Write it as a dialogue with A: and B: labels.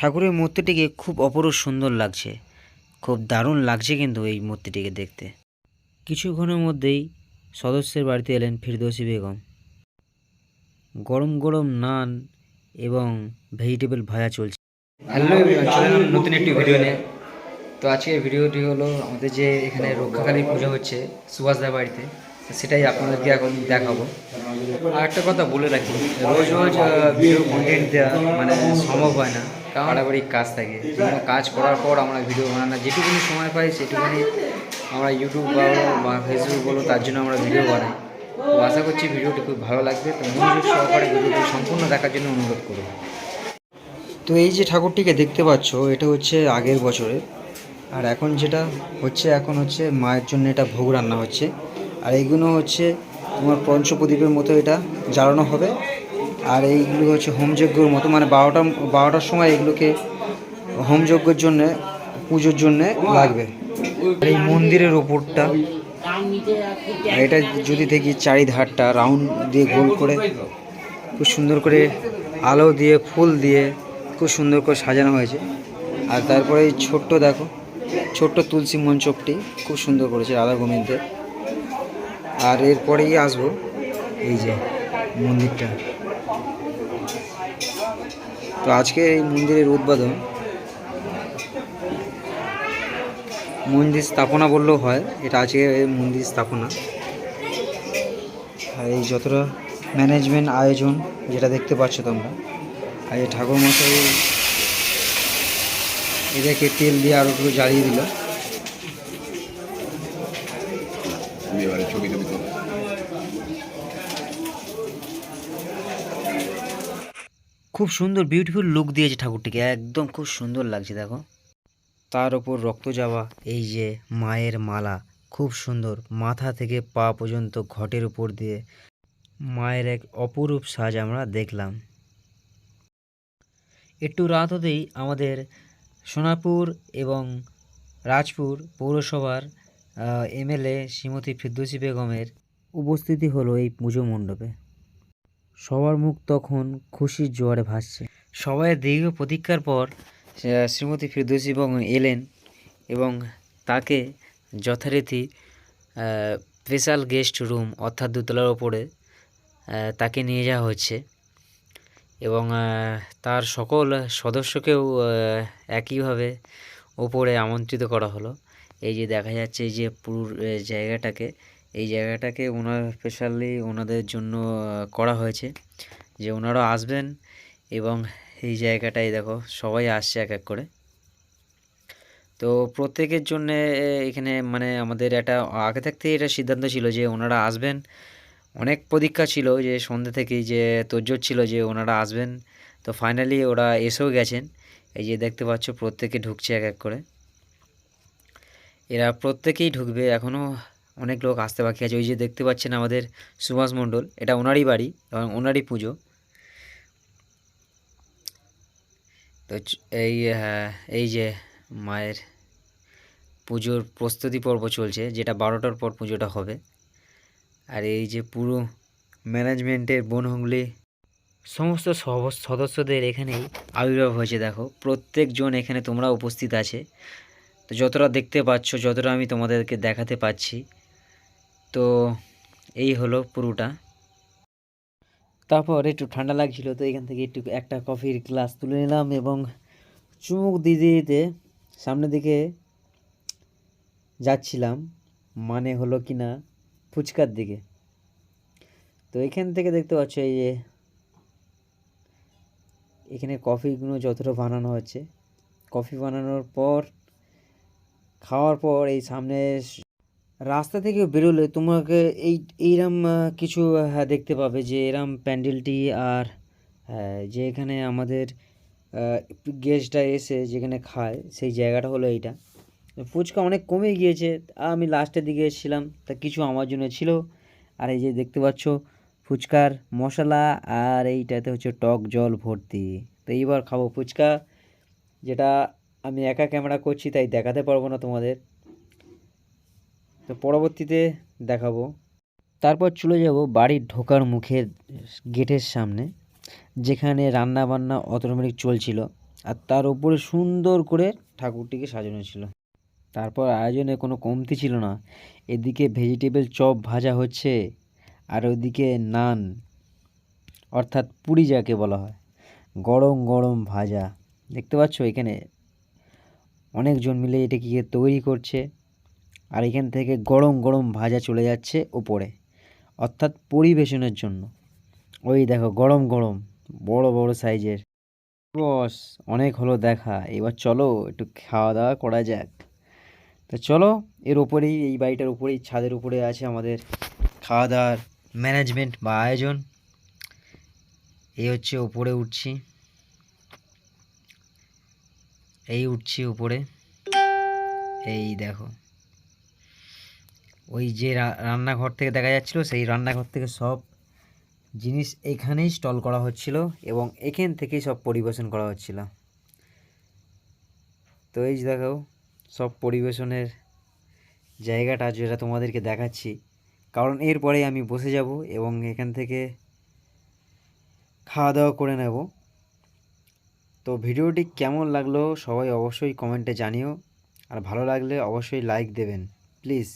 A: ঠাকুরের মূর্তিটিকে খুব অপরূপ সুন্দর লাগছে। খুব দারুণ লাগছে কিন্তু এই মূর্তিটিকে দেখতে। কিছুক্ষণের মধ্যেই সদস্যের বাড়িতে এলেন ফিরদৌসী বেগম। গরম গরম নান এবং ভেজিটেবল ভাজা চলছে। হ্যালো নতুন একটি ভিডিও নিয়ে। তো আজকের ভিডিওটি হলো আমাদের যে এখানে রক্ষাকালী পুজো হচ্ছে সুভাষদার বাড়িতে সেটাই আপনাদেরকে এখন দেখাবো। আর একটা কথা বলে রাখি, রোজ রোজ ভিডিও কন্টেন্ট দেওয়া মানে সম্ভব হয় না। বাড়াবাড়ি কাজ থাকে। কোনো কাজ করার পর আমরা ভিডিও বানানো যেটুকুনি সময় পাই, সেটুকুনি আমরা ইউটিউব বলো বা ফেসবুক বলো, তার জন্য আমরা ভিডিও বানাই। তো আশা করছি ভিডিওটি খুব ভালো লাগবে। তো মনোযোগ সহকারে ভিডিওটি সম্পূর্ণ দেখার জন্য অনুরোধ করব। তো এই যে ঠাকুরটিকে দেখতে পাচ্ছ, এটা হচ্ছে আগের বছরে। আর এখন যেটা হচ্ছে, এখন হচ্ছে মায়ের জন্য এটা ভোগ রান্না হচ্ছে। আর এইগুলো হচ্ছে তোমার পঞ্চপ্রদীপের মতো এটা জ্বালানো হবে। আর এইগুলো হচ্ছে হোমযজ্ঞর মতো মানে বারোটা, বারোটার সময় এগুলোকে হোমযজ্ঞের জন্যে, পুজোর জন্যে লাগবে। এই মন্দিরের ওপরটা, আর এটা যদি দেখি চারিধারটা রাউন্ড দিয়ে গোল করে, খুব সুন্দর করে আলো দিয়ে, ফুল দিয়ে খুব সুন্দর করে সাজানো হয়েছে। আর তারপরে এই ছোট্ট দেখো, ছোট্ট তুলসী মঞ্চকটি খুব সুন্দর করেছে রাধা গোবিন্দের। আর এরপরেই আসব এই যে মন্দিরটা। তো আজকে এই মন্দিরের উদ্বোধন মন্দির স্থাপনা বললেও হয়, এটা আজকে মন্দির স্থাপনা। আর এই যতটা ম্যানেজমেন্ট আয়োজন যেটা দেখতে পাচ্ছ তোমরা, আর এই ঠাকুর মশাই এদেরকে তেল দিয়ে আরও একটু জ্বালিয়ে দিল।
B: ছবি
A: খুব সুন্দর বিউটিফুল লুক দিয়েছে ঠাকুরটিকে। একদম খুব সুন্দর লাগছে, দেখো। তার ওপর রক্ত যাওয়া, এই যে মায়ের মালা, খুব সুন্দর। মাথা থেকে পা পর্যন্ত ঘটের উপর দিয়ে মায়ের এক অপরূপ সাজ আমরা দেখলাম। একটু রাত হতেই আমাদের সোনাপুর এবং রাজপুর পৌরসভার এমএলএ শ্রীমতী ফিরদৌসী বেগমের উপস্থিতি হলো এই পুজো মণ্ডপে। সবার মুখ তখন খুশির জোয়ারে ভাসছে। সবাই দীর্ঘ প্রতীক্ষার পর শ্রীমতী ফিরদৌসী বেগম এলেন এবং তাকে যথারীতি স্পেশাল গেস্ট রুম অর্থাৎ দোতলার ওপরে তাকে নিয়ে যাওয়া হচ্ছে এবং তার সকল সদস্যকেও একইভাবে ওপরে আমন্ত্রিত করা হলো। এই যে দেখা যাচ্ছে, এই যে পুরো জায়গাটাকে এই জায়গাটাকে ওনার স্পেশালি ওনাদের জন্য করা হয়েছে যে ওনারা আসবেন এবং এই জায়গাটাই দেখো সবাই আসছে এক এক করে। তো প্রত্যেকের জন্যে এখানে মানে আমাদের একটা, আগে থাকতেই এটা সিদ্ধান্ত ছিল যে ওনারা আসবেন। অনেক প্রতীক্ষা ছিল যে সন্ধ্যে থেকেই যে তোজ্জোর ছিল যে ওনারা আসবেন। তো ফাইনালি ওরা এসেও গেছেন। এই যে দেখতে পাচ্ছ প্রত্যেকে ঢুকছে এক এক করে। এরা প্রত্যেকেই ঢুকবে এখনও অনেক লোক আসতে বাকি আছে। ওই যে দেখতে পাচ্ছেন আমাদের সুভাষ মণ্ডল এটা ওনারই বাড়ি এবং ওনারই পুজো। তো এই হ্যাঁ, এই যে মায়ের পুজোর প্রস্তুতি পর্ব চলছে যেটা বারোটার পর পুজোটা হবে। আর এই যে পুরো ম্যানেজমেন্টের বনহুগলি সমস্ত সদস্যদের এখানেই আবির্ভাব হয়েছে দেখো। প্রত্যেকজন এখানে তোমরা উপস্থিত আছে। তো যতটা দেখতে পাচ্ছ যতটা আমি তোমাদেরকে দেখাতে পাচ্ছি তো এই হলো পুরোটা। তারপর একটু ঠান্ডা লাগছিল, তো এখান থেকে একটু একটা কফির গ্লাস তুলে নিলাম এবং চুমুক দিতে দিতে সামনের দিকে যাচ্ছিলাম মানে হলো কি না ফুচকার দিকে। তো এখান থেকে দেখতে পাচ্ছ এই যে, এখানে কফিগুলো যতটা বানানো হচ্ছে। কফি বানানোর পর, খাওয়ার পর এই সামনে রাস্তা থেকে বেরোলে তোমাকে এই এইরম কিছু হ্যাঁ, দেখতে পাবে যে এরম প্যান্ডেলটি আর হ্যাঁ, যে এখানে আমাদের গেস্টরা এসে যেখানে খায় সেই জায়গাটা হলো এইটা। ফুচকা অনেক কমে গিয়েছে আমি লাস্টের দিকে এসেছিলাম তা কিছু আমার জন্য ছিল। আর এই যে দেখতে পাচ্ছ ফুচকার মশলা আর এইটাতে হচ্ছে টক জল ভর্তি। তো এইবার খাব ফুচকা যেটা আমি একা ক্যামেরা করছি তাই দেখাতে পারব না তোমাদের। তো পরবর্তীতে দেখাবো। তারপর চলে যাব বাড়ির ঢোকার মুখের গেটের সামনে, যেখানে রান্না বান্না অটোমেটিক চলছিল আর তার উপরে সুন্দর করে ঠাকুরটিকে সাজানো ছিল। তারপর আয়োজনে কোনো কমতি ছিল না। এদিকে ভেজিটেবল চপ ভাজা হচ্ছে আর ওদিকে নান, অর্থাৎ পুরি যাকে বলা হয়, গরম গরম ভাজা। দেখতে পাচ্ছ এখানে অনেকজন মিলে এটাকে তৈরি করছে। আর এখান থেকে গরম গরম ভাজা চলে যাচ্ছে ওপরে অর্থাৎ পরিবেশনের জন্য। ওই দেখো, গরম গরম, বড় বড় সাইজের। বস, অনেক হলো দেখা। এবার চলো, একটু খাওয়া দাওয়া করা যাক। তো চলো, এর ওপরেই এই বাড়িটার উপরেই, ছাদের উপরে আছে আমাদের খাওয়া দাওয়ার ম্যানেজমেন্ট বা আয়োজন। এই হচ্ছে ওপরে উঠছি। এই উঠছি উপরে। এই দেখো। ওই যে রান্নাঘর থেকে দেখা যাচ্ছিল, সেই রান্নাঘর থেকে সব জিনিস এখানেই স্টল করা হচ্ছিল এবং এখান থেকেই সব পরিবেশন করা হচ্ছিল। তো এই দেখো, সব পরিবেশনের জায়গাটা যেটা তোমাদেরকে দেখাচ্ছি। কারণ এরপরেই আমি বসে যাব এবং এখান থেকে খাওয়া দাওয়া করে নেব। তো ভিডিওটি কেমন লাগল সবাই অবশ্যই কমেন্টে জানিও। আর ভালো লাগলে অবশ্যই লাইক দেবেন প্লিজ